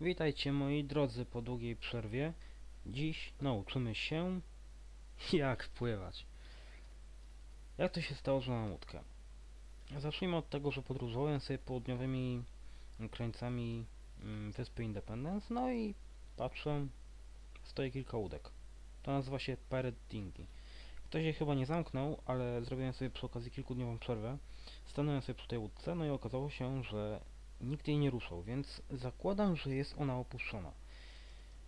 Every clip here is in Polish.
Witajcie moi drodzy po długiej przerwie. Dziś nauczymy się jak pływać. Jak to się stało, że mam łódkę? Zacznijmy od tego, że podróżowałem sobie południowymi krańcami mm, wyspy Independence, no i patrzę, stoi kilka łódek. To nazywa się Pirate Dinghy. Ktoś je chyba nie zamknął, ale zrobiłem sobie przy okazji kilkudniową przerwę. Stanąłem sobie przy tej łódce, no i okazało się, że nikt jej nie ruszał, więc zakładam, że jest ona opuszczona.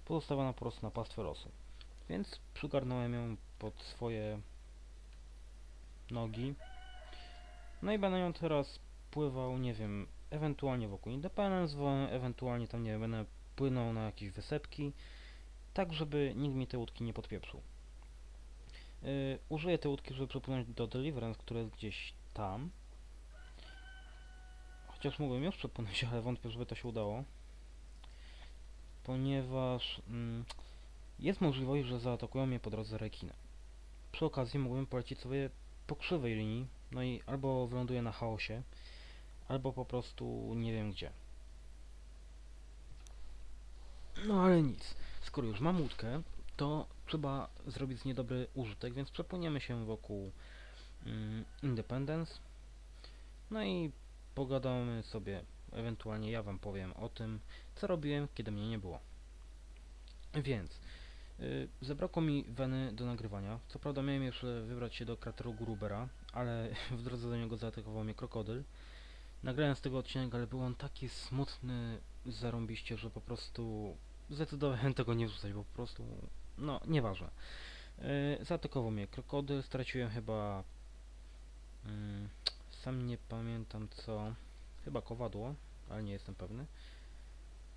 Pozostawiona po prostu na pastwę losu. Więc przygarnąłem ją pod swoje nogi. No i będę ją teraz pływał, nie wiem, ewentualnie wokół Independence, ewentualnie tam, nie wiem, będę płynął na jakieś wysepki, tak żeby nikt mi te łódki nie podpieprzył. Yy, użyję tej łódki, żeby przepłynąć do Deliverance, które jest gdzieś tam. Chociaż mógłbym już przepłynąć, ale wątpię, żeby to się udało. Ponieważ mm, jest możliwość, że zaatakują mnie po drodze rekiny. Przy okazji mógłbym polecieć sobie po krzywej linii, no i albo wyląduję na chaosie, albo po prostu nie wiem gdzie. No ale nic. Skoro już mam łódkę, to trzeba zrobić z niej dobry użytek, więc przepłyniemy się wokół mm, Independence. No i pogadamy sobie, ewentualnie ja wam powiem o tym, co robiłem, kiedy mnie nie było. Więc, yy, zabrakło mi weny do nagrywania. Co prawda miałem jeszcze wybrać się do krateru Grubera, ale w drodze do niego zaatakował mnie krokodyl. Nagrałem z tego odcinek, ale był on taki smutny, zarąbiście, że po prostu zdecydowałem tego nie wrzucać, bo po prostu, no, nieważne. Yy, zaatakował mnie krokodyl, straciłem chyba... Mm, sam nie pamiętam co. Chyba kowadło, ale nie jestem pewny.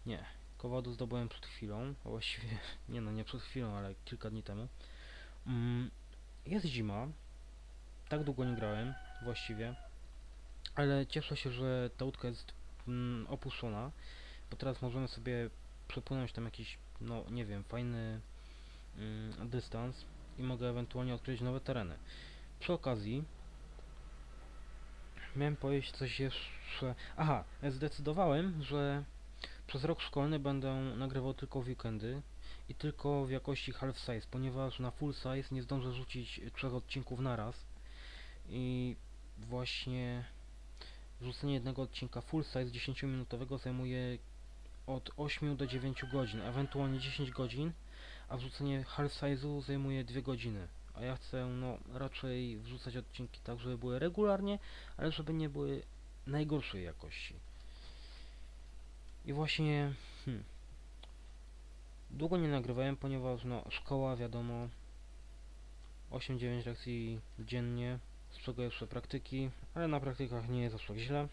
Nie, kowadło zdobyłem przed chwilą. Właściwie, nie no, nie przed chwilą, ale kilka dni temu. Mm, jest zima. Tak długo nie grałem, właściwie. Ale cieszę się, że ta łódka jest mm, opuszczona. Bo teraz możemy sobie przepłynąć tam jakiś, no nie wiem, fajny mm, dystans. I mogę ewentualnie odkryć nowe tereny. Przy okazji, Miałem powiedzieć coś jeszcze. Aha, zdecydowałem, że przez rok szkolny będę nagrywał tylko weekendy i tylko w jakości half size, ponieważ na full size nie zdążę rzucić trzech odcinków naraz. I właśnie wrzucenie jednego odcinka full size 10-minutowego zajmuje od 8 do 9 godzin, ewentualnie 10 godzin, a wrzucenie half size'u zajmuje 2 godziny. A ja chcę no raczej wrzucać odcinki tak, żeby były regularnie, ale żeby nie były najgorszej jakości. I właśnie hmm, długo nie nagrywałem, ponieważ no szkoła wiadomo 8-9 lekcji dziennie, z czego jeszcze praktyki, ale na praktykach nie jest aż źle.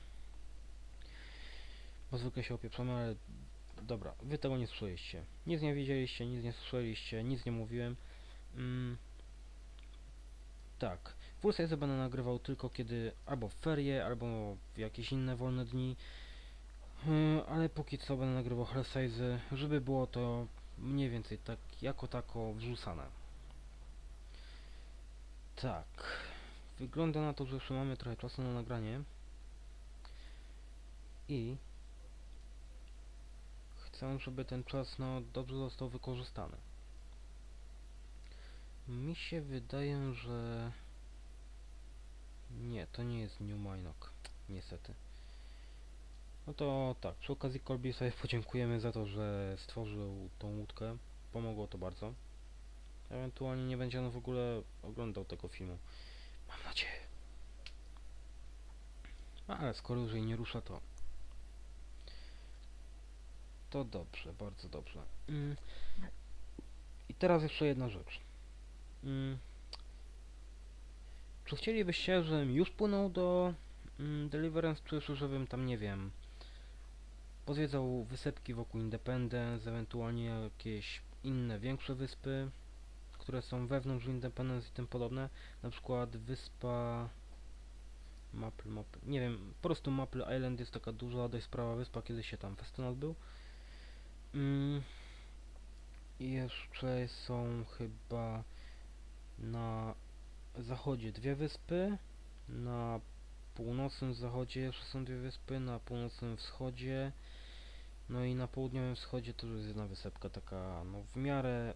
Bo zwykle się opieprzamy, ale dobra, wy tego nie słyszeliście. Nic nie widzieliście, nic nie słyszeliście, nic nie mówiłem. Mm, tak. Full size będę nagrywał tylko kiedy albo w ferie, albo w jakieś inne wolne dni. Yy, ale póki co będę nagrywał half size, żeby było to mniej więcej tak jako tako wrzucane. Tak. Wygląda na to, że jeszcze mamy trochę czasu na nagranie. I chcę, żeby ten czas no dobrze został wykorzystany. Mi się wydaje, że... Nie, to nie jest New Minok, niestety. No to tak, przy okazji Colby sobie podziękujemy za to, że stworzył tą łódkę. Pomogło to bardzo. Ewentualnie nie będzie on w ogóle oglądał tego filmu. Mam nadzieję. Ale skoro już jej nie rusza, to... To dobrze, bardzo dobrze. Mm. I teraz jeszcze jedna rzecz. Mm. Czy chcielibyście, żebym już płynął do mm, Deliverance, czy jeszcze żebym tam, nie wiem, pozwiedzał wysepki wokół Independence, ewentualnie jakieś inne, większe wyspy, które są wewnątrz Independence i tym podobne, na przykład wyspa Maple, Maple, nie wiem, po prostu Maple Island jest taka duża, dość sprawa wyspa, kiedy się tam festynat był. Mm. I jeszcze są chyba na zachodzie dwie wyspy, na północnym zachodzie jeszcze są dwie wyspy, na północnym wschodzie No i na południowym wschodzie to już jest jedna wysepka taka, no w miarę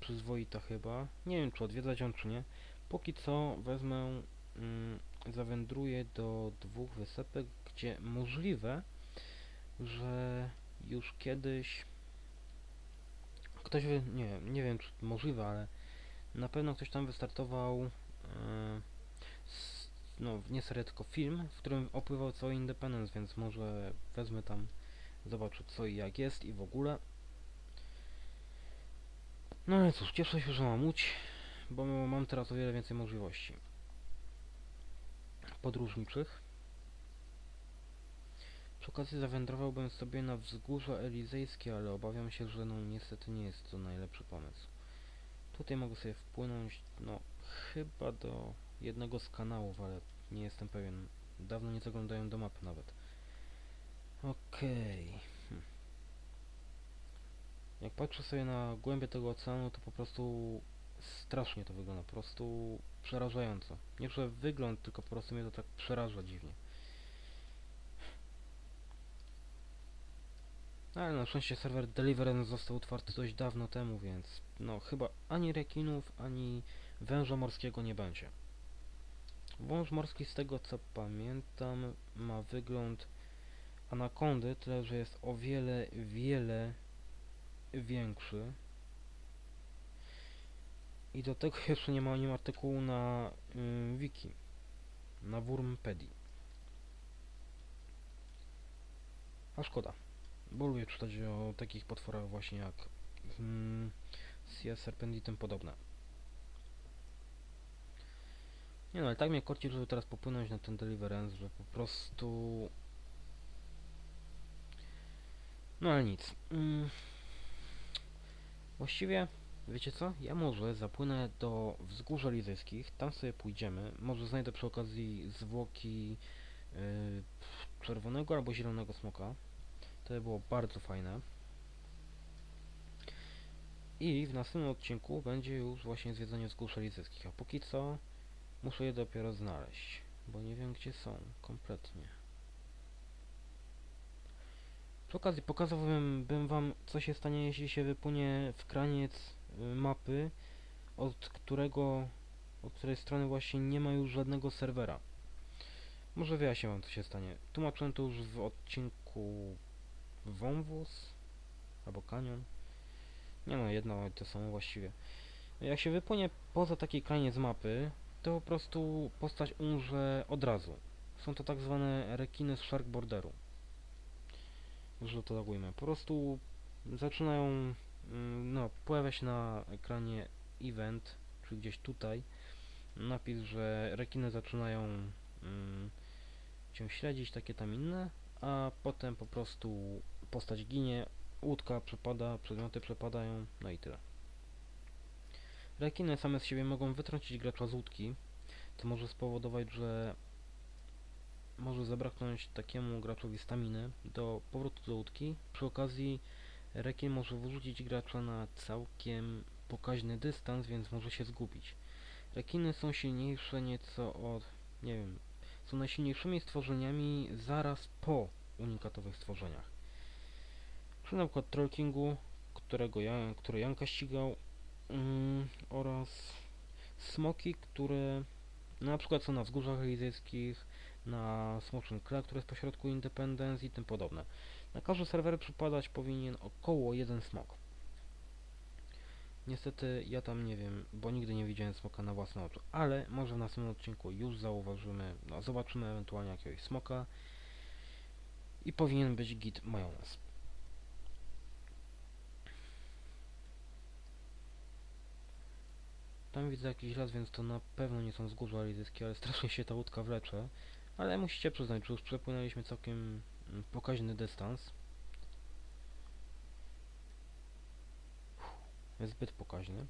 przyzwoita chyba. Nie wiem czy odwiedzać ją czy nie. Póki co wezmę, mm, zawędruję do dwóch wysepek, gdzie możliwe, że już kiedyś ktoś, nie, nie wiem czy możliwe, ale na pewno ktoś tam wystartował, e, no nie serię, tylko film, w którym opływał cały Independence, więc może wezmę tam, zobaczę co i jak jest i w ogóle. No ale cóż, cieszę się, że mam łódź, bo mam teraz o wiele więcej możliwości podróżniczych. Przy okazji zawędrowałbym sobie na wzgórza elizejskie, ale obawiam się, że no niestety nie jest to najlepszy pomysł. Tutaj mogę sobie wpłynąć, no chyba do jednego z kanałów, ale nie jestem pewien. Dawno nie zaglądałem do mapy nawet. Okej. Hm. Jak patrzę sobie na głębię tego oceanu, to po prostu strasznie to wygląda, po prostu przerażająco. Nie że wygląd, tylko po prostu mnie to tak przeraża dziwnie. Ale na szczęście serwer Deliverance został otwarty dość dawno temu, więc no chyba ani rekinów, ani węża morskiego nie będzie. Wąż morski z tego co pamiętam ma wygląd anakondy, tyle że jest o wiele, wiele większy. I do tego jeszcze nie ma nim artykułu na ym, wiki, na Wurmpedii. A szkoda, bo lubię czytać o takich potworach właśnie jak mm, Sea Serpent i tym podobne. Nie no, ale tak mnie korci, żeby teraz popłynąć na ten Deliverance, że po prostu... No ale nic. Mm. Właściwie, wiecie co? Ja może zapłynę do Wzgórza Lizyjskich, tam sobie pójdziemy. Może znajdę przy okazji zwłoki yy, czerwonego albo zielonego smoka. To by było bardzo fajne. I w następnym odcinku będzie już właśnie zwiedzanie Wzgórz Lizyjskich, a póki co muszę je dopiero znaleźć, bo nie wiem gdzie są kompletnie. Przy okazji pokazałbym bym wam co się stanie jeśli się wypłynie w kraniec y, mapy, od którego, od której strony właśnie nie ma już żadnego serwera. Może wyjaśnię wam co się stanie. Tłumaczyłem to już w odcinku Wąwóz albo Kanion. Nie no, jedno to samo właściwie. Jak się wypłynie poza taki kraniec mapy, to po prostu postać umrze od razu. Są to tak zwane rekiny z Shark Borderu. Że to tak. Po prostu zaczynają, mm, no, pojawia się na ekranie event, czyli gdzieś tutaj, napis, że rekiny zaczynają mm, cię śledzić, takie tam inne, a potem po prostu postać ginie, łódka przepada, przedmioty przepadają, no i tyle. Rekiny same z siebie mogą wytrącić gracza z łódki, co może spowodować, że może zabraknąć takiemu graczowi staminy do powrotu do łódki. Przy okazji rekin może wyrzucić gracza na całkiem pokaźny dystans, więc może się zgubić. Rekiny są silniejsze nieco od, nie wiem, są najsilniejszymi stworzeniami zaraz po unikatowych stworzeniach. Przy na przykład Troll Kingu, którego ja, który Janka ścigał, mm, oraz smoki, które na przykład są na wzgórzach elizyjskich, na Smoczym Kle, które jest pośrodku Independence i tym podobne. Na każdy serwer przypadać powinien około jeden smok. Niestety ja tam nie wiem, bo nigdy nie widziałem smoka na własne oczy, ale może w następnym odcinku już zauważymy, no zobaczymy ewentualnie jakiegoś smoka i powinien być git majonez. Tam widzę jakiś las, więc to na pewno nie są wzgórza elizyjskie, ale strasznie się ta łódka wlecze. Ale musicie przyznać, że już przepłynęliśmy całkiem mm, pokaźny dystans. Jest zbyt pokaźny.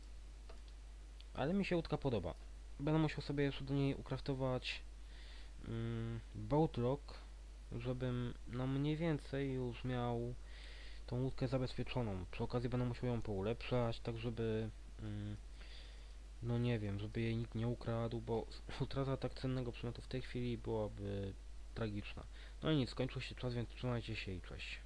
Ale mi się łódka podoba. Będę musiał sobie jeszcze do niej ukraftować mm, boat lock, żebym no mniej więcej już miał tą łódkę zabezpieczoną. Przy okazji będę musiał ją poulepszać, tak żeby mm, no nie wiem, żeby jej nikt nie ukradł, bo utrata tak cennego przedmiotu w tej chwili byłaby tragiczna. No i nic, skończył się czas, więc trzymajcie się i cześć.